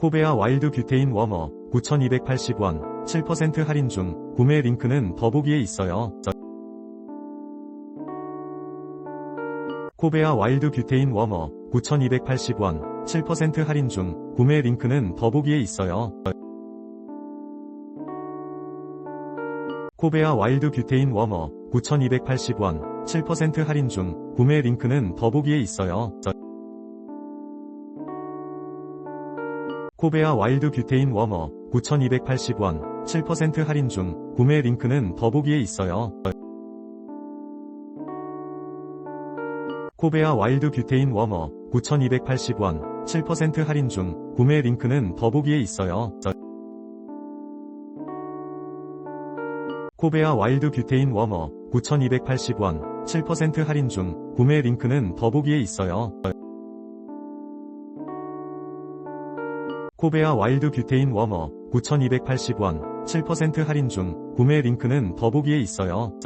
코베아 와일드 뷰테인 워머 9,280원 7% 할인 중 구매 링크는 더보기에 있어요. 코베아 와일드 뷰테인 워머 9,280원 7% 할인 중 구매 링크는 더보기에 있어요. 코베아 와일드 뷰테인 워머 9,280원 7% 할인 중 구매 링크는 더보기에 있어요. 코베아 와일드 뷰테인 워머 9,280원 7% 할인 중 구매 링크는 더보기에 있어요. 코베아 와일드 뷰테인 워머 9,280원 7% 할인 중 구매 링크는 더보기에 있어요. 코베아 와일드 뷰테인 워머 9,280원 7% 할인 중 구매 링크는 더보기에 있어요. 코베아 와일드 뷰테인 워머 9,280원 7% 할인 중 구매 링크는 더보기에 있어요.